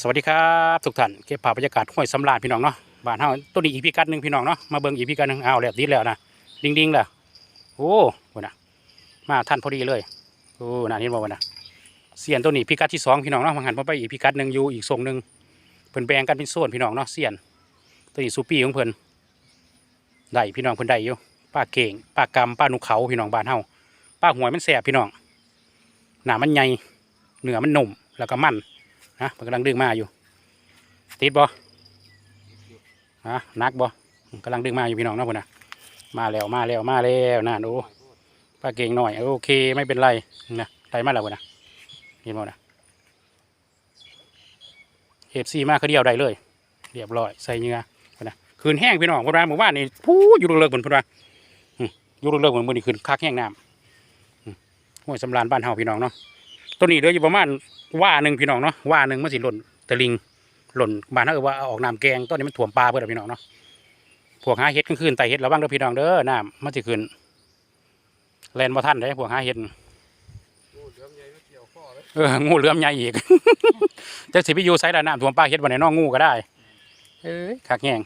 สวัสดีครับทุกท่านเก็บภาพบรรยากาศห้วยสำราญพี่น้องเนาะบ้านเฮาต้นนี้อีพิกัดหนึ่งพี่น้องเนาะมาเบิ่งอีพิกัดหนึ่งเอาแล้วดีแล้วนะดิงดิงๆแล้วโอ้โหนะมาท่านพอดีเลยโอ้น่าเห็นบ่วะนะเสียนตัวนี้พิกัดที่สองพี่น้องเนาะมาหันมาไปอีพิกัดหนึ่งอยู่อีกทรงหนึ่งเพิ่นแบ่งกันเป็นโซนพี่น้องเนาะเสียนตัวนี้ซูปี้ของเพิ่นได้พี่น้องเพิ่นได้อยู่ป้าเก่งป้ากำป้าหนุเขาพี่น้องบ้านเฮาป้าหวยมันแสบพี่น้องหนามันใหญ่เหนือมันหนุ่มแล้วก็มัน นะมันกำลังดึงมาอยู่ ติดบ่ฮะนักบ่กำลังดึงมาอยู่พี่น้องนะพุ่นนะมาแล้วมาแล้วมาแล้วน่าดูปลาเก่งหน่อยโอเคไม่เป็นไรนะไตมาแล้วพุ่นนะเห็นบ่นะเอฟซีมาคือเดียวได้เลย เรียบร้อยใส่เนื้อพุ่นนะคืนแห้งพี่น้องพุ่นว่าหมู่บ้านนี่พู้อยู่เลิกๆเหมือนพุ่นว่าอยู่เลิกๆเหมือนมือนี้คืนคักแห้งน้ำห้วยสำราญบ้านเฮาพี่น้องเนาะ ต้นนี้เหลืออยู่ประมาณว่าหนึ่งพี่น้องเนาะว่าหนึ่งมันสิหล่นตะลิงหล่นบานถ้าเกิดว่าออกน้ำแกงต้นนี้มันถ่วมปลาเพื่อนพี่น้องเนาะพวกหาเห็ดกลางคืนไต่เห็ดระวังเด้อพี่น้องเด้อน้ำมันสิขึ้นแลนบ่ทันได้พวกหาเห็ดเอองูเหลือมใหญ่อีกจะสิไปอยู่ไสละน้ำถ่วมปลาเห็ดวันไหนน้องงูก็ได้ เอ้ยคักแง่ง